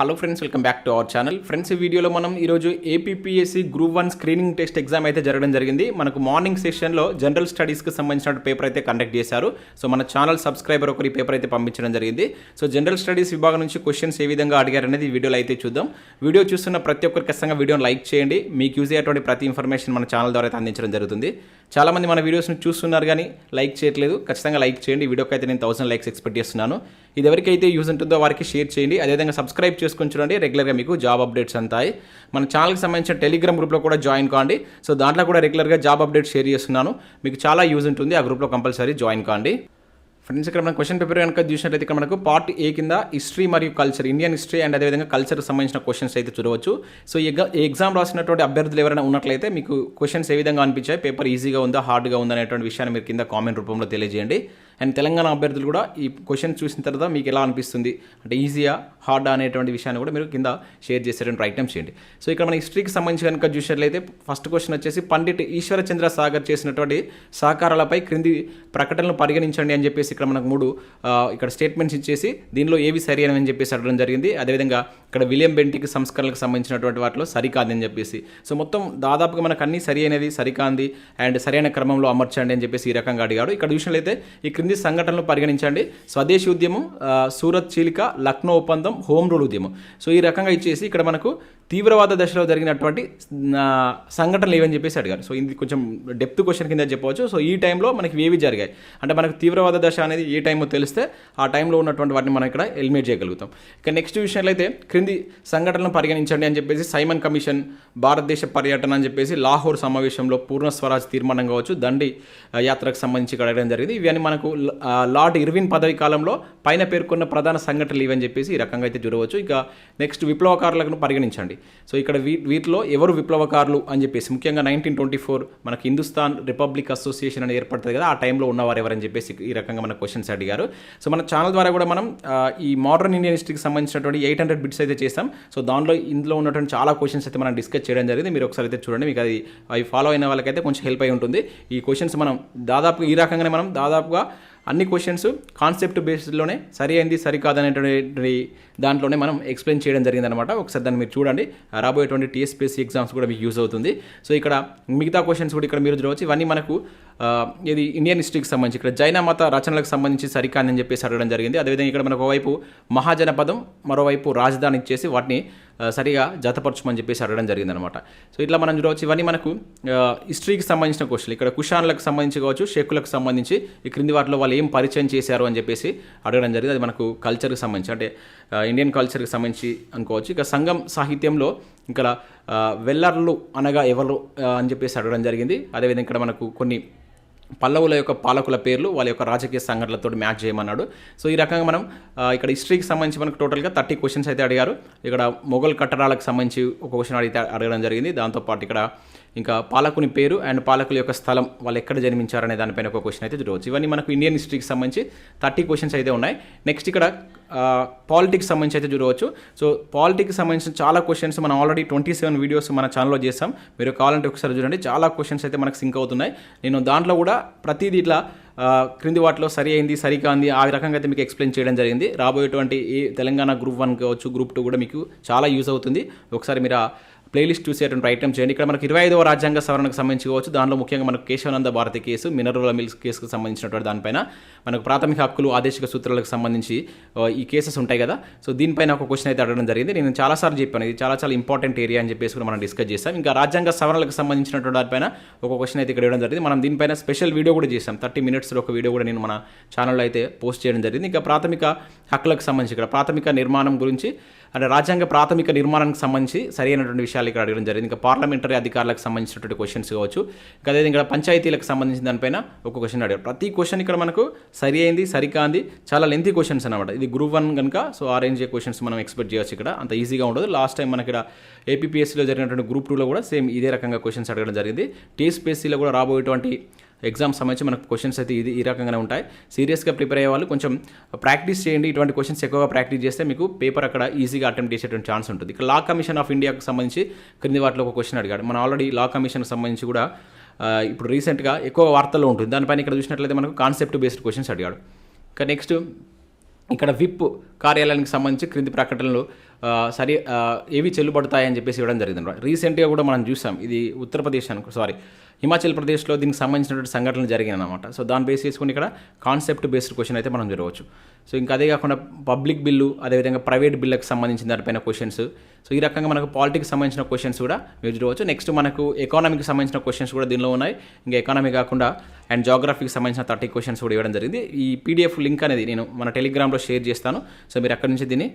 Hello friends welcome back to our channel. Friends ఈ వీడియోలో మనం ఈరోజు APPSC group one screening test exam అయితే జరగడం జరిగింది. మనకు మార్నింగ్ సెషన్లో జనరల్ స్టడీస్కి సంబంధించిన పేపర్ అయితే కండక్ట్ చేశారు. సో మన ఛానల్ సబ్స్క్రైబర్ ఒకరి పేపర్ అయితే పంపించడం జరిగింది. సో జనరల్ స్టడీస్ విభాగం నుంచి క్వశ్చన్స్ ఏ విధంగా అడిగారు అనేది వీడియోలో అయితే చూద్దాం. వీడియో చూస్తున్న ప్రతి ఒక్కరు ఖచ్చితంగా వీడియోని లైక్ చేయండి. మీకు యూజ్ అయ్యేటువంటి ప్రతి ఇన్ఫర్మేషన్ మన ఛానల్ ద్వారా అయితే అందించడం జరుగుతుంది. చాలామంది మన వీడియోస్ని చూస్తున్నారు కానీ లైక్ చేయట్లేదు. ఖచ్చితంగా లైక్ చేయండి. వీడియోకి అయితే నేను థౌసండ్ లైక్స్ ఎక్స్పెక్ట్ చేస్తున్నాను. ఇది ఎవరికైతే యూజ్ ఉంటుందో వారికి షేర్ చేయండి. అదేవిధంగా సబ్స్క్రైబ్ చేసుకొని చూడండి. రెగ్యులర్గా మీకు జాబ్ అప్డేట్స్ అంతాయి. మన ఛానల్కి సంబంధించిన టెలిగ్రామ్ గ్రూప్లో కూడా జాయిన్ కాండి. సో దాంట్లో కూడా రెగ్యులర్గా జాబ్ అప్డేట్స్ షేర్ చేస్తున్నాను. మీకు చాలా యూజ్ ఉంటుంది. ఆ గ్రూప్లో కంపల్సరీ జాయిన్ కాండి. ఫ్రెండ్స్ ఇక్కడ మనం క్వశ్చన్ పేపర్ కనుక చూసినట్లయితే ఇక్కడ మనకు పార్ట్ ఏ కింద హిస్టరీ మరియు కల్చర్ ఇండియన్ హిస్టరీ అండ్ అదేవిధంగా కల్చర్కి సంబంధించిన క్వశ్చన్స్ అయితే చూడవచ్చు. సో ఈ ఈ ఎగ్జామ్ రాసినటువంటి అభ్యర్థులు ఎవరైనా ఉన్నట్లయితే మీకు క్వశ్చన్స్ ఏ విధంగా అనిపించాయి? పేపర్ ఈజీగా ఉందా? హార్డ్గా ఉందా? అనేటువంటి విషయాన్ని మీరు కింద కామెంట్ రూపంలో తెలియజేయండి. అండ్ తెలంగాణ అభ్యర్థులు కూడా ఈ క్వశ్చన్ చూసిన తర్వాత మీకు ఎలా అనిపిస్తుంది? అంటే ఈజీగా హార్డా అనేటువంటి విషయాన్ని కూడా మీరు కింద షేర్ చేసేటువంటి ప్రయత్నం చేయండి. సో ఇక్కడ మన హిస్టరీకి సంబంధించి కనుక చూసినట్లయితే ఫస్ట్ క్వశ్చన్ వచ్చేసి పండిట్ ఈశ్వరచంద్ర సాగర్ చేసినటువంటి సహకారాలపై క్రింది ప్రకటనలు పరిగణించండి అని చెప్పేసి ఇక్కడ మనకు మూడు ఇక్కడ స్టేట్మెంట్స్ ఇచ్చేసి దీనిలో ఏవి సరి అని చెప్పేసి అడగడం జరిగింది. అదేవిధంగా ఇక్కడ విలియం బెంటిక్ సంస్కరణలకు సంబంధించినటువంటి వాటిలో సరికాదని చెప్పేసి. సో మొత్తం దాదాపుగా మనకు అన్ని సరి అయినది సరికాంది. అండ్ సరైన క్రమంలో అమర్చండి అని చెప్పేసి ఈ రకంగా అడిగాడు ఇక్కడ చూసినట్లయితే ఈ క్రింది సంఘటనలు పరిగణించండి. స్వదేశీ ఉద్యమం సూరత్ చీలిక లక్నో ఒప్పందం హోమ్ రూల్ ఉద్యమం. సో ఈ రకంగా ఇచ్చేసి ఇక్కడ మనకు తీవ్రవాద దశలో జరిగినటువంటి సంఘటనలు ఏవని చెప్పేసి అడిగారు. సో ఇది కొంచెం డెప్త్ క్వశ్చన్ కింద చెప్పవచ్చు. సో ఈ టైంలో మనకి ఏవి జరిగాయి? అంటే మనకు తీవ్రవాద దశ అనేది ఏ టైంలో తెలిస్తే ఆ టైంలో ఉన్నటువంటి వాటిని మనం ఇక్కడ ఎలిమినేట్ చేయగలుగుతాం. ఇక నెక్స్ట్ విషయంలో అయితే క్రింది సంఘటనలను పరిగణించండి అని చెప్పేసి సైమన్ కమిషన్ భారతదేశ పర్యటన అని చెప్పేసి లాహోర్ సమావేశంలో పూర్ణ స్వరాజ్ తీర్మానం కావచ్చు దండి యాత్రకు సంబంధించి ఇక్కడ అడగడం జరిగింది. ఇవన్నీ మనకు లార్డ్ ఇర్విన్ పదవి కాలంలో పైన పేర్కొన్న ప్రధాన సంఘటనలు ఇవని చెప్పేసి ఈ రకంగా అయితే చూడవచ్చు. ఇక నెక్స్ట్ విప్లవకారులను పరిగణించండి. సో ఇక్కడ వీ వీటిలో ఎవరు విప్లవకారులు అని చెప్పేసి ముఖ్యంగా నైన్టీన్ ట్వంటీ ఫోర్ మనకి హిందుస్థాన్ రిపబ్లిక్ అసోసియేషన్ అని ఏర్పడుతుంది కదా ఆ టైంలో ఉన్నవారు ఎవరని చెప్పేసి ఈ రకంగా మన క్వశ్చన్స్ అడిగారు. సో మన ఛానల్ ద్వారా కూడా మనం ఈ మోడర్న్ ఇండియన్ హిస్టరీకి సంబంధించినటువంటి ఎయిట్ హండ్రెడ్ బిట్స్ అయితే చేస్తాం. సో దానిలో ఇందులో ఉన్నటువంటి చాలా క్వశ్చన్స్ అయితే మనం డిస్కస్ చేయడం జరిగింది. మీరు ఒకసారి అయితే చూడండి. మీకు అది అవి ఫాలో అయిన వాళ్ళకైతే కొంచెం హెల్ప్ అయి ఉంటుంది. ఈ క్వశ్చన్స్ మనం దాదాపు ఈ రకంగానే మనం దాదాపుగా అన్ని క్వశ్చన్స్ కాన్సెప్ట్ బేస్డ్లోనే సరి అయింది సరికాదనేటువంటి దాంట్లోనే మనం ఎక్స్ప్లెయిన్ చేయడం జరిగిందనమాట ఒకసారి దాన్ని మీరు చూడండి. రాబోయేటువంటి టీఎస్పీఎస్సీ ఎగ్జామ్స్ కూడా మీకు యూజ్ అవుతుంది. సో ఇక్కడ మిగతా క్వశ్చన్స్ కూడా ఇక్కడ మీరు చూడవచ్చు. ఇవన్నీ మనకు ఇది ఇండియన్ హిస్టరీకి సంబంధించి ఇక్కడ జైన మత రచనలకు సంబంధించి సరికాదని చెప్పేసి అడగడం జరిగింది. అదేవిధంగా ఇక్కడ మనకు ఒకవైపు మహాజనపదం మరోవైపు రాజధాని ఇచ్చేసి వాటిని సరిగా జతపరచమని చెప్పేసి అడగడం జరిగింది అనమాట సో ఇట్లా మనం చూడవచ్చు ఇవన్నీ మనకు హిస్టరీకి సంబంధించిన క్వశ్చన్ ఇక్కడ కుషాన్లకు సంబంధించి కావచ్చు షేకులకు సంబంధించి ఈ క్రింది వాటిలో వాళ్ళు ఏం పరిచయం చేశారు అని చెప్పేసి అడగడం జరిగింది. అది మనకు కల్చర్కి సంబంధించి అంటే ఇండియన్ కల్చర్కి సంబంధించి అనుకోవచ్చు. ఇక సంఘం సాహిత్యంలో ఇక్కడ వెల్లర్లు అనగా ఎవరు అని చెప్పేసి అడగడం జరిగింది. అదేవిధంగా ఇక్కడ మనకు కొన్ని పల్లవుల యొక్క పాలకుల పేర్లు వాళ్ళ యొక్క రాజకీయ సంఘటనలతో మ్యాచ్ చేయమన్నాడు. సో ఈ రకంగా మనం ఇక్కడ హిస్టరీకి సంబంధించి మనకు టోటల్గా థర్టీ క్వశ్చన్స్ అయితే అడిగారు. ఇక్కడ మొఘల్ కట్టడాలకు సంబంధించి ఒక క్వశ్చన్ అడిగితే అడగడం జరిగింది. దాంతోపాటు ఇక్కడ ఇంకా పాలకుని పేరు అండ్ పాలకుల యొక్క స్థలం వాళ్ళు ఎక్కడ జన్మించారనే దానిపైన ఒక క్వశ్చన్ అయితే చూడవచ్చు. ఇవన్నీ మనకు ఇండియన్ హిస్టరీకి సంబంధించి థర్టీ క్వశ్చన్స్ అయితే ఉన్నాయి. నెక్స్ట్ ఇక్కడ పాలిటిక్స్ సంబంధించి అయితే చూడవచ్చు. సో పాలిటిక్స్ సంబంధించిన చాలా క్వశ్చన్స్ మనం ఆల్రెడీ ట్వంటీ సెవెన్ వీడియోస్ మన ఛానల్లో చేస్తాం మీరు కావాలంటే ఒకసారి చూడండి. చాలా క్వశ్చన్స్ అయితే మనకు సింక్ అవుతున్నాయి. నేను దాంట్లో కూడా ప్రతిదీ ఇట్లా క్రింది వాటిలో సరి అయింది సరికాంది ఆ రకంగా అయితే మీకు ఎక్స్ప్లెయిన్ చేయడం జరిగింది. రాబోయేటువంటి ఈ తెలంగాణ గ్రూప్ వన్ కావచ్చు గ్రూప్ టూ కూడా మీకు చాలా యూజ్ అవుతుంది. ఒకసారి మీరు ప్లేలిస్ట్ చూసేటువంటి ప్రయత్నం చేయండి. ఇక్కడ మనకి ఇరవై ఐదవ రాజ్యాంగ సవరణకు సంబంధించి కావచ్చు. దానిలో ముఖ్యంగా మనకు Kesavananda Bharati case mineral mills కేసుకు సంబంధించినటువంటి దానిపైన మనకు ప్రాథమిక హక్కులు ఆదేశిక సూత్రాలకు సంబంధించి ఈ కేసెస్ ఉంటాయి కదా. సో దీనిపైన ఒక క్వశ్చన్ అయితే అడగడం జరిగింది. నేను చాలాసార్లు చెప్పాను. ఇది చాలా చాలా ఇంపార్టెంట్ ఏరియా అని చెప్పేసి కూడా మనం డిస్కస్ చేస్తాం ఇంకా రాజ్యాంగ సవరణలకు సంబంధించినటువంటి దానిపైన ఒక క్వశ్చన్ అయితే ఇక్కడ ఇవ్వడం జరిగింది. మనం దీనిపైన స్పెషల్ వీడియో కూడా చేస్తాం థర్టీ మినిట్స్లో ఒక వీడియో కూడా నేను మన ఛానల్లో అయితే పోస్ట్ చేయడం జరిగింది. ఇంకా ప్రాథమిక హక్కులకు సంబంధించి ఇక్కడ ప్రాథమిక నిర్మాణం గురించి అంటే రాజ్యాంగ ప్రాథమిక నిర్మాణానికి సంబంధించి సరైనటువంటి విషయాలు ఇక్కడ అడగడం జరిగింది. ఇంకా పార్లమెంటరీ అధికారులకు సంబంధించినటువంటి క్వశ్చన్స్ కావచ్చు. ఇంకా అదే ఇక్కడ పంచాయతీలకు సంబంధించిన దానిపైన ఒక క్వశ్చన్ అడిగారు. ప్రతి క్వశ్చన్ ఇక్కడ మనకు సరి అయింది సరికాంది చాలా లెంతీ క్వశ్చన్స్ అనమాట ఇది గ్రూప్ వన్ కనుక సో ఆర్ఎన్జే క్వశ్చన్స్ మనం ఎక్స్పెక్ట్ చేయొచ్చు ఇక్కడ. అంత ఈజీగా ఉండదు. లాస్ట్ టైం మనకి ఇక్కడ ఏపీపీఎస్సీలో జరిగినటువంటి గ్రూప్ టూలో కూడా సేమ్ ఇదే రకంగా క్వశ్చన్స్ అడగడం జరిగింది. టీఎస్పీఎస్సీలో కూడా రాబోయేటువంటి ఎగ్జామ్ సంబంధించి మనకు క్వశ్చన్స్ అయితే ఇది ఈ రకంగానే ఉంటాయి. సీరియస్గా ప్రిపేర్ అయ్యే వాళ్ళు కొంచెం ప్రాక్టీస్ చేయండి. ఇటువంటి క్వశ్చన్స్ ఎక్కువగా ప్రాక్టీస్ చేస్తే మీకు పేపర్ అక్కడ ఈజీగా అటెంప్ట్ చేసేటువంటి ఛాన్స్ ఉంటుంది. ఇక లా కమిషన్ ఆఫ్ ఇండియాకు సంబంధించి క్రింది వాటిలో ఒక క్వశ్చన్ అడిగాడు. మనం ఆల్రెడీ లా కమిషన్కి సంబంధించి కూడా ఇప్పుడు రీసెంట్గా ఎక్కువ వార్తల్లో ఉంటుంది. దానిపైన ఇక్కడ చూసినట్లయితే మనకు కాన్సెప్ట్ బేస్డ్ క్వశ్చన్స్ అడిగాడు. ఇక నెక్స్ట్ ఇక్కడ విప్ కార్యాలయానికి సంబంధించి క్రింది ప్రకటనలు సరి ఏవి చెల్లుబడతాయని చెప్పేసి ఇవ్వడం జరిగింది. రీసెంట్గా కూడా మనం చూసాం ఇది ఉత్తరప్రదేశ్ అనుకో సారీ హిమాచల్ ప్రదేశ్లో దీనికి సంబంధించినటువంటి సంఘటనలు జరిగినాయి అనమాట సో దాన్ని బేస్ చేసుకుని ఇక్కడ కాన్సెప్ట్ బేస్డ్ క్వశ్చన్ అయితే మనం జరగవచ్చు సో ఇంకా అదే కాకుండా పబ్లిక్ బిల్లు అదేవిధంగా ప్రైవేట్ బిల్లుకి సంబంధించిన దానిపైన క్వశ్చన్స్ సో ఈ రకంగా మనకు పాలిటిక్స్ సంబంధించిన క్వశ్చన్స్ కూడా మీరు చూడవచ్చు. నెక్స్ట్ మనకు ఎకానమీకి సంబంధించిన క్వశ్చన్స్ కూడా దీనిలో ఉన్నాయి. ఇంకా ఎకానమీ కాకుండా అండ్ జాగ్రఫీకి సంబంధించిన థర్టీ క్వశ్చన్స్ కూడా ఇవ్వడం జరిగింది. ఈ పీడిఎఫ్ లింక్ అనేది నేను మన టెలిగ్రామ్లో షేర్ చేస్తాను. సో మీరు అక్కడ నుంచి దీన్ని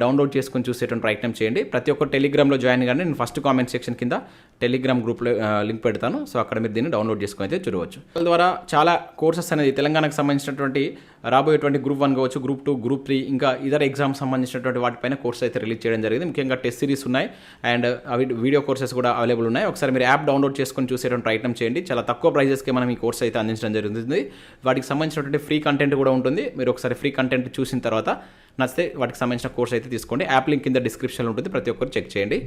డౌన్లోడ్ చేసుకొని చూసేటువంటి ప్రయత్నం చేయండి. ప్రతి ఒక్క టెలిగ్రామ్లో జాయిన్ కానీ నేను ఫస్ట్ కామెంట్ సెక్షన్ కింద టెలిగ్రామ్ గ్రూప్లో లింక్ పెడతాను. సో అక్కడ మీరు దీన్ని డౌన్లోడ్ చేసుకొని అయితే చూడవచ్చు. వాళ్ళ ద్వారా చాలా కోర్సెస్ అనేది తెలంగాణకు సంబంధించినటువంటి రాబోయేటువంటి గ్రూప్ వన్ కావచ్చు గ్రూప్ టూ గ్రూప్ త్రీ ఇంకా ఇతర ఎగ్జామ్స్ సంబంధించినటువంటి వాటిపైన కోర్స్ అయితే రిలీజ్ చేయడం జరిగింది. ముఖ్యంగా టెస్ట్ సిరీస్ ఉన్నాయి. అండ్ అవి వీడియో కోర్సెస్ కూడా అవైలబుల్ ఉన్నాయి. ఒకసారి మీరు యాప్ డౌన్లోడ్ చేసుకొని చూసేటువంటి ప్రయత్నం చేయండి. చాలా తక్కువ ప్రైజెస్కి మనం ఈ కోర్స్ అయితే అందించడం జరుగుతుంది. వాటికి సంబంధించినటువంటి ఫ్రీ కంటెంట్ కూడా ఉంటుంది. మీరు ఒకసారి ఫ్రీ కంటెంట్ చూసిన తర్వాత నచ్చితే వాటికి సంబంధించిన కోర్స్ అయితే తీసుకోండి. యాప్ లింక్ కింద డిస్క్రిప్షన్లో ఉంటుంది. ప్రతి ఒక్కరు చెక్ చేయండి.